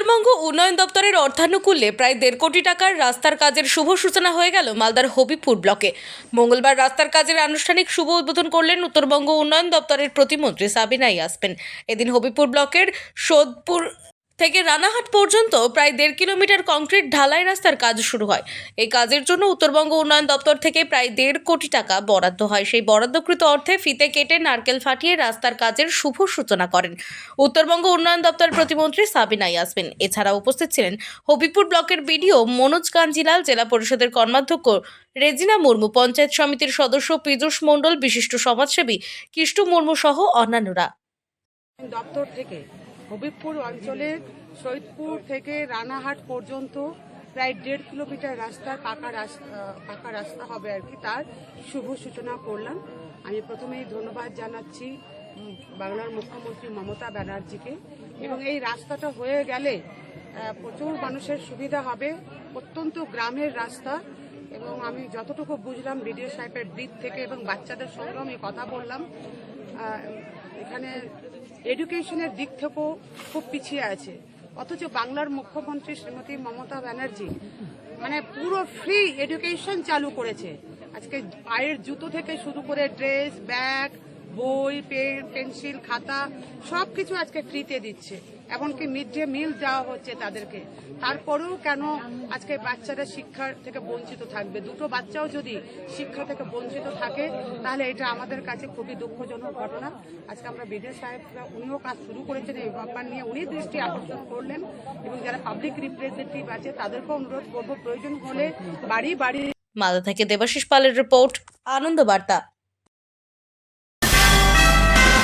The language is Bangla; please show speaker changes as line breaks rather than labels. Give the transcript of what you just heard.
উত্তরবঙ্গ উন্নয়ন দপ্তরের অর্থানুকূল্যে প্রায় দেড় কোটি টাকার রাস্তার কাজের শুভ সূচনা হয়ে গেল মালদার হবিপুর ব্লকে। মঙ্গলবার রাস্তার কাজের আনুষ্ঠানিক শুভ উদ্বোধন করলেন উত্তরবঙ্গ উন্নয়ন দপ্তরের প্রতিমন্ত্রী সাবিনা আসবেন এদিন হবিপুর ব্লকের সোদপুর থেকে রানাহাট পর্যন্ত প্রায় দেড় কিলোমিটার কংক্রিট ঢালাই রাস্তার কাজ শুরু হয়। এই কাজের জন্য উত্তরবঙ্গ উন্নয়ন দপ্তর থেকে প্রায় দেড় কোটি টাকা বরাদ্দ হয়। সেই বরাদ্দকৃত অর্থে ফিতে কেটে নারকেল ফাটিয়ে রাস্তার কাজের শুভ সূচনা করেন। উত্তরবঙ্গ উন্নয়ন দপ্তর প্রতিমন্ত্রী সাবিনা ইয়াসমিন। এছাড়া উপস্থিত ছিলেন হবিপুর ব্লকের বিডিও মনোজ কাঞ্জিলাল, জেলা পরিষদের কর্মাধ্যক্ষ রেজিনা মুর্মু, পঞ্চায়েত সমিতির সদস্য পীযূষ মণ্ডল, বিশিষ্ট সমাজসেবী কিষ্টু মুর্মু সহ অন্যান্যরা।
দপ্তর থেকে হবিবপুর অঞ্চলের সৈদপুর থেকে রানাহাট পর্যন্ত প্রায় দেড় কিলোমিটার রাস্তা পাকা রাস্তা পাকা রাস্তা হবে আর কি। তার শুভ সূচনা করলাম। আমি প্রথমেই ধন্যবাদ জানাচ্ছি বাংলার মুখ্যমন্ত্রী মমতা ব্যানার্জিকে। এবং এই রাস্তাটা হয়ে গেলে প্রচুর মানুষের সুবিধা হবে। অত্যন্ত গ্রামের রাস্তা। এবং আমি যতটুকু বুঝলাম, বিডিও সাহেবের দিক থেকে এবং বাচ্চাদের সঙ্গেও আমি কথা বললাম। এখানে এডুকেশনের দিক থেকেও খুব পিছিয়ে আছে। অথচ বাংলার মুখ্যমন্ত্রী শ্রীমতী মমতা ব্যানার্জি মানে পুরো ফ্রি এডুকেশন চালু করেছে। আজকে পায়ের জুতো থেকে শুরু করে ড্রেস ব্যাগ বই, পেন, পেন্সিল, খাতা সব কিছু আজকে ফ্রিতে দিচ্ছে। এমনকি মিড ডে মিল দেওয়া হচ্ছে তাদেরকে। তারপরেও কেন আজকে বাচ্চারা শিক্ষা থেকে বঞ্চিত থাকবে? দুটো বাচ্চাও যদি শিক্ষা থেকে বঞ্চিত থাকে, তাহলে এটা আমাদের কাছে খুবই দুঃখজনক ঘটনা। আজকে আমরা বিজয় সাহেবরা, উনিও কাজ শুরু করেছেন এই ব্যাপার নিয়ে। উনি দৃষ্টি আকর্ষণ করলেন এবং যারা পাবলিক রিপ্রেজেন্টেটিভ আছে, তাদেরকেও অনুরোধ করব, প্রয়োজন হলে বাড়ি বাড়ি
মালদা থেকে দেবাশিস পালের রিপোর্ট আনন্দ বার্তা।